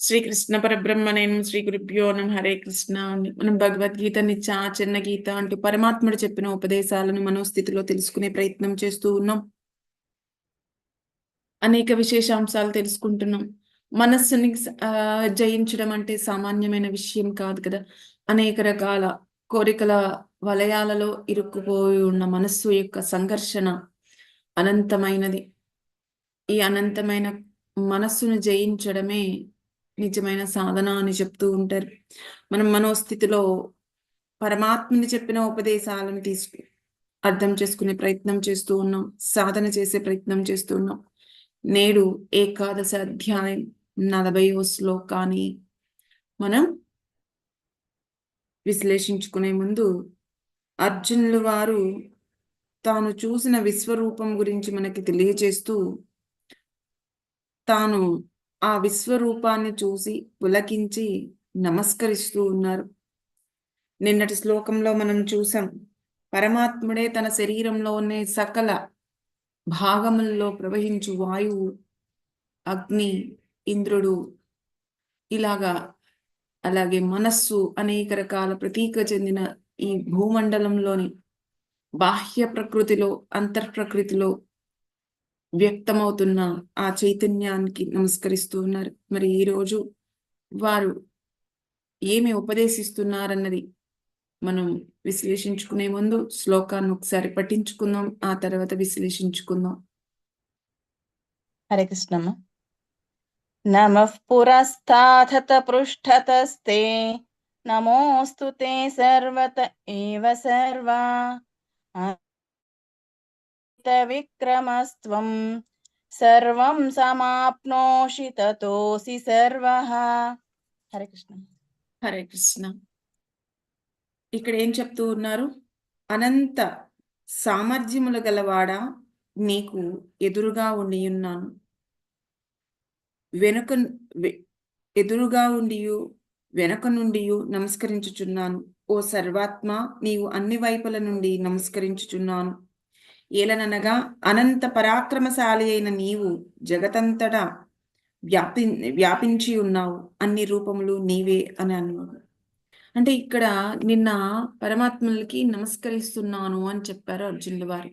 శ్రీకృష్ణ పరబ్రహ్మ నేను శ్రీ గురుభ్యో నం హరే కృష్ణ. అని మనం భగవద్గీత నిత్య చిన్న గీత అంటూ పరమాత్ముడు చెప్పిన ఉపదేశాలను మనోస్థితిలో తెలుసుకునే ప్రయత్నం చేస్తూ ఉన్నాం. అనేక విశేషాంశాలు తెలుసుకుంటున్నాం. మనస్సుని జయించడం అంటే సామాన్యమైన విషయం కాదు కదా. అనేక రకాల కోరికల వలయాలలో ఇరుక్కుపోయి ఉన్న మనస్సు యొక్క సంఘర్షణ అనంతమైనది. ఈ అనంతమైన మనస్సును జయించడమే నిజమైన సాధన అని చెప్తూ ఉంటారు. మనం మనోస్థితిలో పరమాత్మని చెప్పిన ఉపదేశాలను తీసుకు అర్థం చేసుకునే ప్రయత్నం చేస్తూ ఉన్నాం. సాధన చేసే ప్రయత్నం చేస్తూ ఉన్నాం. నేడు ఏకాదశ అధ్యాయం నలభైవ శ్లోకాన్ని మనం విశ్లేషించుకునే ముందు అర్జునులు వారు తాను చూసిన విశ్వరూపం గురించి మనకి తెలియజేస్తూ తాను ఆ విశ్వరూపాన్ని చూసి పులకించి నమస్కరిస్తూ ఉన్నారు. నిన్నటి శ్లోకంలో మనం చూసాం పరమాత్ముడే తన శరీరంలో ఉన్న సకల భాగముల్లో ప్రవహించు వాయువు అగ్ని ఇంద్రుడు ఇలాగా అలాగే మనస్సు అనేక రకాల ప్రతీక చెందిన ఈ భూమండలంలోని బాహ్య ప్రకృతిలో అంతర్ప్రకృతిలో వ్యక్తమవుతున్న ఆ చైతన్యానికి నమస్కరిస్తూ ఉన్నారు. మరి ఈరోజు వారు ఏమి ఉపదేశిస్తున్నారన్నది మనం విశ్లేషించుకునే ముందు శ్లోకాన్ని ఒకసారి పఠించుకుందాం ఆ తర్వాత విశ్లేషించుకుందాం. హరే కృష్ణమ్మ నమ పురస్థాథత పృష్ఠతస్తే నమోస్తు తే సర్వత ఏవ సర్వా. విక్రమస్త్వం సర్వం సమాప్నోషి తతోసి సర్వ హరే కృష్ణ హరే కృష్ణ ఇక్కడ ఏం చెప్తూ ఉన్నారు? అనంత సామర్థ్యములు గలవాడా నీకు ఎదురుగా ఉండియున్నాను వెనుక ఎదురుగా ఉండియు వెనక నుండి నమస్కరించుచున్నాను. ఓ సర్వాత్మ నీవు అన్ని వైపుల నుండి నమస్కరించుచున్నాను. ఏలననగా అనంత పరాక్రమశాలి అయిన నీవు జగతంతటా వ్యాపి వ్యాపించి ఉన్నావు. అన్ని రూపములు నీవే అని అన్నాడు. అంటే ఇక్కడ నిన్న పరమాత్మలకి నమస్కరిస్తున్నాను అని చెప్పారు అర్జునుల వారు.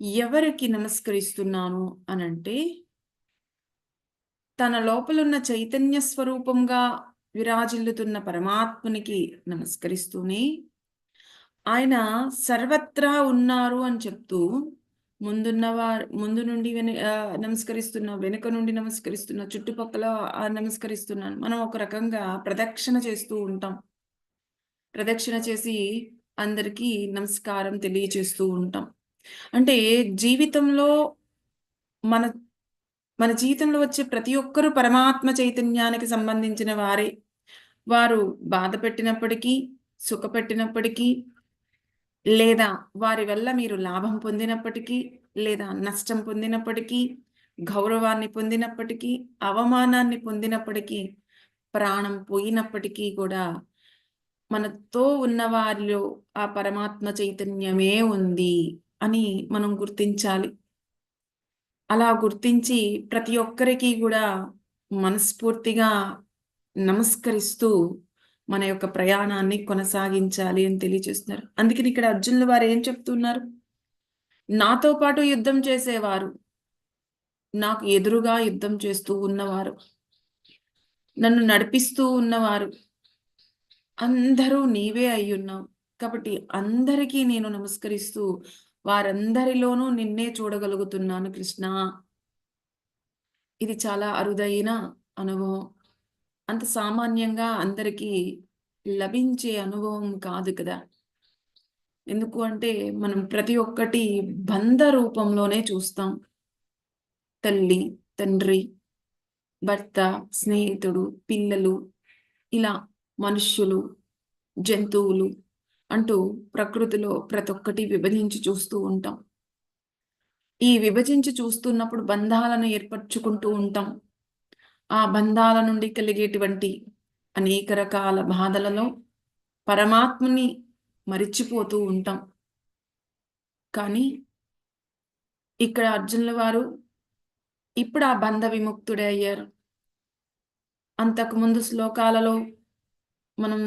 ఎవరికి నమస్కరిస్తున్నాను అనంటే తన లోపలున్న చైతన్య స్వరూపంగా విరాజిల్లుతున్న పరమాత్మునికి నమస్కరిస్తూనే ఆయన సర్వత్రా ఉన్నారు అని చెప్తూ ముందున్న వారు ముందు నుండి వెను నమస్కరిస్తున్న వెనుక నుండి నమస్కరిస్తున్న చుట్టుపక్కల ఆ, నమస్కరిస్తున్నాను మనం ఒక రకంగా ప్రదక్షిణ చేస్తూ ఉంటాం. ప్రదక్షిణ చేసి అందరికీ నమస్కారం తెలియచేస్తూ ఉంటాం. అంటే జీవితంలో మన మన జీవితంలో వచ్చే ప్రతి ఒక్కరూ పరమాత్మ చైతన్యానికి సంబంధించిన వారే. వారు బాధ పెట్టినప్పటికీ సుఖ పెట్టినప్పటికీ లేదా వారి వల్ల మీరు లాభం పొందినప్పటికీ లేదా నష్టం పొందినప్పటికీ గౌరవాన్ని పొందినప్పటికీ అవమానాన్ని పొందినప్పటికీ ప్రాణం పోయినప్పటికీ కూడా మనతో ఉన్న వారిలో ఆ పరమాత్మ చైతన్యమే ఉంది అని మనం గుర్తించాలి. అలా గుర్తించి ప్రతి ఒక్కరికి కూడా మనస్ఫూర్తిగా నమస్కరిస్తూ మన యొక్క ప్రయాణాన్ని కొనసాగించాలి అని తెలియజేస్తున్నారు అందుకని ఇక్కడ అర్జునుల వారు ఏం చెప్తున్నారు? నాతో పాటు యుద్ధం చేసేవారు. నాకు ఎదురుగా యుద్ధం చేస్తూ ఉన్నవారు. నన్ను నడిపిస్తూ ఉన్నవారు. అందరూ నీవే అయ్యున్నావు కాబట్టి అందరికీ నేను నమస్కరిస్తూ వారందరిలోనూ నిన్నే చూడగలుగుతున్నాను కృష్ణ. ఇది చాలా అరుదైన అనుభవం. అంత సామాన్యంగా అందరికీ లభించే అనుభవం కాదు కదా. ఎందుకు అంటే మనం ప్రతి ఒక్కటి బంధ రూపంలోనే చూస్తాం. తల్లి తండ్రి భర్త స్నేహితుడు పిల్లలు ఇలా మనుష్యులు జంతువులు అంటూ ప్రకృతిలో ప్రతి ఒక్కటి విభజించి చూస్తూ ఉంటాం. ఈ విభజించి చూస్తున్నప్పుడు బంధాలను ఏర్పరచుకుంటూ ఉంటాం. ఆ బంధాల నుండి కలిగేటువంటి అనేక రకాల బాధలలో పరమాత్మని మరిచిపోతూ ఉంటాం. కానీ ఇక్కడ అర్జునుల వారు ఇప్పుడు ఆ బంధ విముక్తుడే అయ్యారు. అంతకుముందు శ్లోకాలలో మనం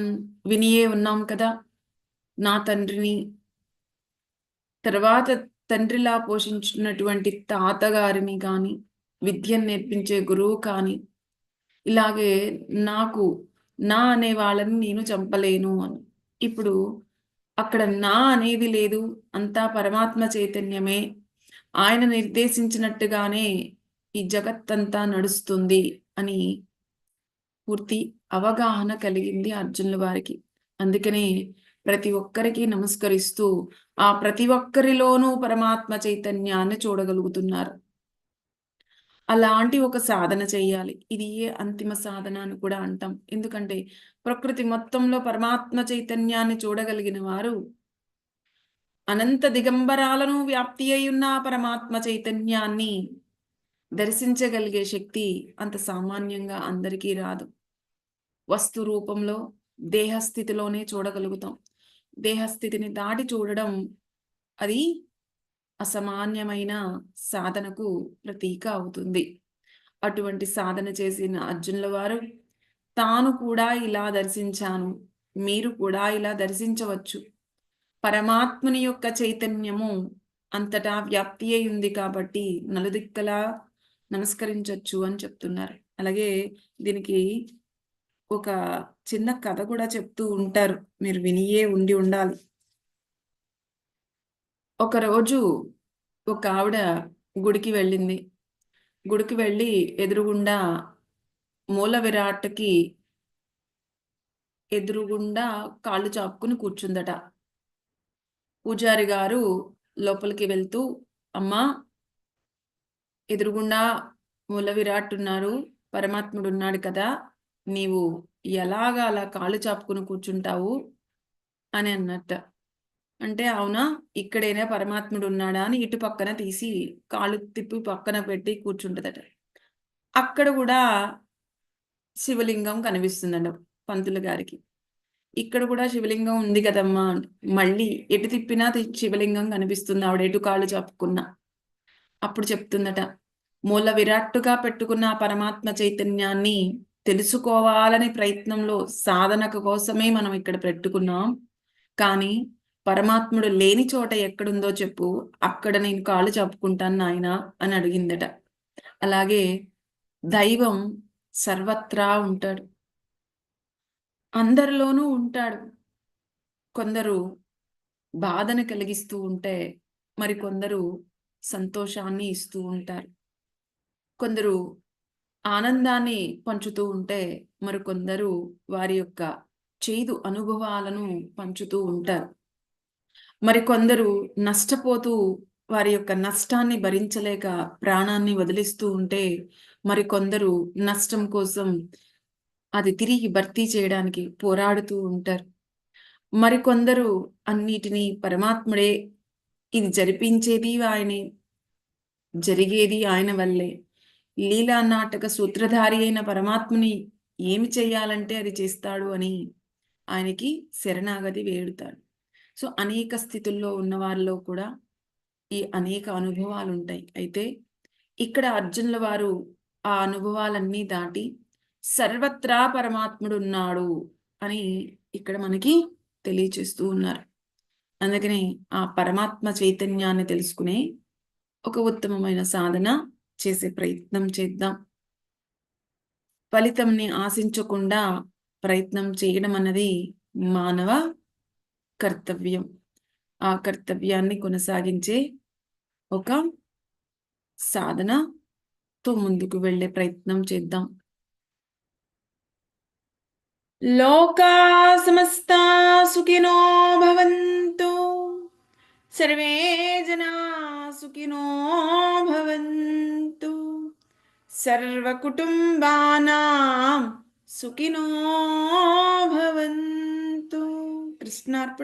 వినియే ఉన్నాం కదా నా తండ్రిని. తర్వాత తండ్రిలా పోషించినటువంటి తాతగారిని కానీ విద్యను నేర్పించే గురువు కానీ ఇలాగే నాకు నా అనే వాళ్ళని నేను చంపలేను అని. ఇప్పుడు అక్కడ నా అనేది లేదు అంతా పరమాత్మ చైతన్యమే. ఆయన నిర్దేశించినట్టుగానే ఈ జగత్తంతా నడుస్తుంది అని పూర్తి అవగాహన కలిగింది అర్జునుల వారికి. అందుకనే ప్రతి ఒక్కరికి నమస్కరిస్తూ ఆ ప్రతి ఒక్కరిలోనూ పరమాత్మ చైతన్యాన్ని చూడగలుగుతున్నారు. అలాంటి ఒక సాధన చేయాలి. ఇది ఏ అంతిమ సాధన అని కూడా అంటాం. ఎందుకంటే ప్రకృతి మొత్తంలో పరమాత్మ చైతన్యాన్ని చూడగలిగిన వారు అనంత దిగంబరాలను వ్యాప్తి అయి ఉన్న పరమాత్మ చైతన్యాన్ని దర్శించగలిగే శక్తి అంత సామాన్యంగా అందరికీ రాదు. వస్తు రూపంలో దేహస్థితిలోనే చూడగలుగుతాం. దేహస్థితిని దాటి చూడడం అది అసామాన్యమైన సాధనకు ప్రతీక అవుతుంది. అటువంటి సాధన చేసిన అర్జునుల వారు తాను కూడా ఇలా దర్శించాను. మీరు కూడా ఇలా దర్శించవచ్చు. పరమాత్ముని యొక్క చైతన్యము అంతటా వ్యాప్తి అయి ఉంది కాబట్టి నలుదిక్కలా నమస్కరించవచ్చు అని చెప్తున్నారు. అలాగే దీనికి ఒక చిన్న కథ కూడా చెప్తూ ఉంటారు. మీరు వినియే ఉండి ఉండాలి. ఒకరోజు ఒక ఆవిడ గుడికి వెళ్ళింది. గుడికి వెళ్ళి ఎదురుగుండా మూల విరాట్కి ఎదురుగుండా కాళ్ళు చాపుకుని కూర్చుందట. పూజారి గారు లోపలికి వెళ్తూ అమ్మా ఎదురుగుండా మూల విరాట్ ఉన్నారు పరమాత్ముడు ఉన్నాడు కదా నీవు ఎలాగా అలా కాళ్ళు చాపుకుని కూర్చుంటావు? అని అన్నట్ట. అంటే అవునా? ఇక్కడైనా పరమాత్ముడు ఉన్నాడా అని ఇటు పక్కన తీసి కాళ్ళు తిప్పి పక్కన పెట్టి కూర్చుంటుందట. అక్కడ కూడా శివలింగం కనిపిస్తుందంట పంతులు గారికి. ఇక్కడ కూడా శివలింగం ఉంది కదమ్మా మళ్ళీ ఎటు తిప్పినా శివలింగం కనిపిస్తుంది ఆవిడ ఎటు కాళ్ళు చెప్పుకున్నా అప్పుడు చెప్తుందట మూల విరాట్టుగా పెట్టుకున్న పరమాత్మ చైతన్యాన్ని తెలుసుకోవాలనే ప్రయత్నంలో సాధనక కోసమే మనం ఇక్కడ పెట్టుకున్నాం. కానీ పరమాత్ముడు లేని చోట ఎక్కడుందో చెప్పు. అక్కడ నేను కాళ్ళు చెప్పుకుంటాను నాయన అని అడిగిందట. అలాగే దైవం సర్వత్రా ఉంటాడు. అందరిలోనూ ఉంటాడు. కొందరు బాధను కలిగిస్తూ ఉంటే మరి కొందరు సంతోషాన్ని ఇస్తూ ఉంటారు. కొందరు ఆనందాన్ని పంచుతూ ఉంటే మరికొందరు వారి యొక్క చేదు అనుభవాలను పంచుతూ ఉంటారు. మరికొందరు నష్టపోతూ వారి యొక్క నష్టాన్ని భరించలేక ప్రాణాన్ని వదిలిస్తూ ఉంటే మరికొందరు నష్టం కోసం అది తిరిగి భర్తీ చేయడానికి పోరాడుతూ ఉంటారు. మరికొందరు అన్నిటినీ పరమాత్ముడే ఇది జరిపించేది ఆయనే జరిగేది ఆయన వల్లే. లీలా నాటక సూత్రధారి అయిన పరమాత్ముని ఏమి చేయాలంటే అది చేస్తాడు అని ఆయనకి శరణాగతి వేడుతాడు. సో అనేక స్థితుల్లో ఉన్న వారిలో కూడా ఈ అనేక అనుభవాలు ఉంటాయి అయితే ఇక్కడ అర్జునుల వారు ఆ అనుభవాలన్నీ దాటి సర్వత్రా పరమాత్ముడు ఉన్నాడు అని ఇక్కడ మనకి తెలియచేస్తూ ఉన్నారు. అందుకని ఆ పరమాత్మ చైతన్యాన్ని తెలుసుకునే ఒక ఉత్తమమైన సాధన చేసే ప్రయత్నం చేద్దాం. ఫలితంని ఆశించకుండా ప్రయత్నం చేయడం అన్నది మానవ కర్తవ్యం. ఆ కర్తవ్యాన్ని కొనసాగించే ఒక సాధనతో ముందుకు వెళ్ళే ప్రయత్నం చేద్దాం. లోకా సమస్త సుఖినో భవంతు. సర్వే జనా సుఖినో భవంతు. సర్వకుటుంబానాం సుఖినో భవంతు. కృష్ణార్పణ